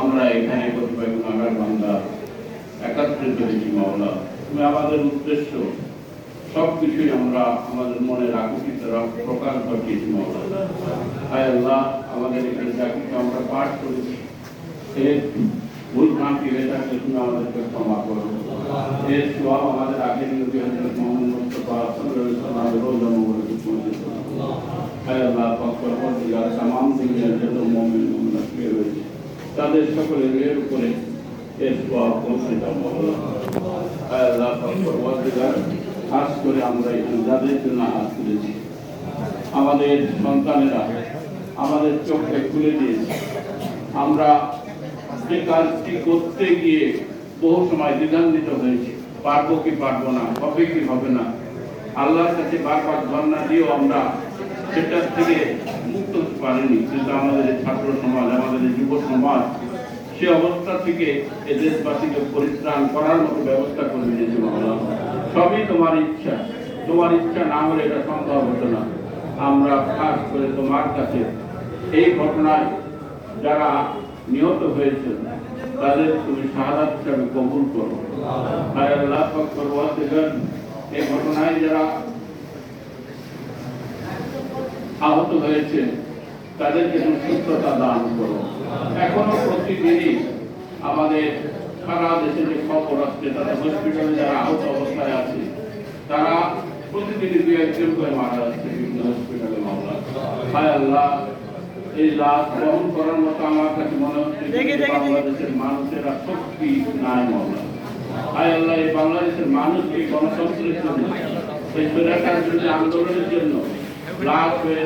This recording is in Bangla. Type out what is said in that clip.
আমরা এখানে আমাদের উদ্দেশ্য সব আমরা আমাদের মনে আকুতি প্রকাশ ঘটিয়েছি মাওলা। হায় আল্লাহ, আমাদের এখানে যা আমরা পাঠ করেছি ভুল ভ্রান্তি হয়ে থাকলে তুমি আমাদেরকে ক্ষমা করো। এর সব আমাদের আগের নবী হযরত মুহাম্মদ মুস্তাফা সাল্লাল্লাহু আলাইহি হায় আল্লাহ, পাক তাদের সকলের এর উপরে খাস করে আমরা এখানে যাদের জন্য হাত তুলেছি। আমাদের সন্তানেরা আমাদের খুলে দিয়েছে। আমরা যে কাজটি করতে গিয়ে বহু সময় দ্বিধান্বিত হয়েছে। পারব কি পারব না, হবে কি হবে না, আল্লাহর কাছে বারবার ধর্ণা দিয়েও আমরা সেটার থেকে পারিনি, কিন্তু আমাদের ছাত্র সমাজ, আমাদের যুব সমাজ, সে অবস্থা থেকে এ দেশবাসীকে পরিত্রাণ করার মতো ব্যবস্থা করে দিয়েছে মহলা সবই তোমার ইচ্ছা। তোমার ইচ্ছা না হলে এটা সম্ভব হতো না। আমরা খাস করে তোমার কাছে এই ঘটনায় যারা নিহত হয়েছে তাদের তুমি শাহাদাত হিসাবে কবুল করো। এই ঘটনায় যারা আহত হয়েছে তাদেরকে সুস্থতা দান করো। এখনও প্রতিদিনই আমাদের সারা দেশে যে খবর আসছে তাদের হসপিটালে যারা আহত অবস্থায় আছে তারা প্রতিদিনই দু একজন করে মারা যাচ্ছে বিভিন্ন হসপিটালে মামলা হায় আল্লাহ এই লাশ গ্রহণ করার মতো আমার কাছে মনে হচ্ছে। বাংলাদেশের মানুষেরা শক্তি নাই মামলা। হায় আল্লাহ এই বাংলাদেশের মানুষকে গণতন্ত্রের জন্য? এই স্বৈরাচার বিরোধী আন্দোলনের জন্য লাশ হয়ে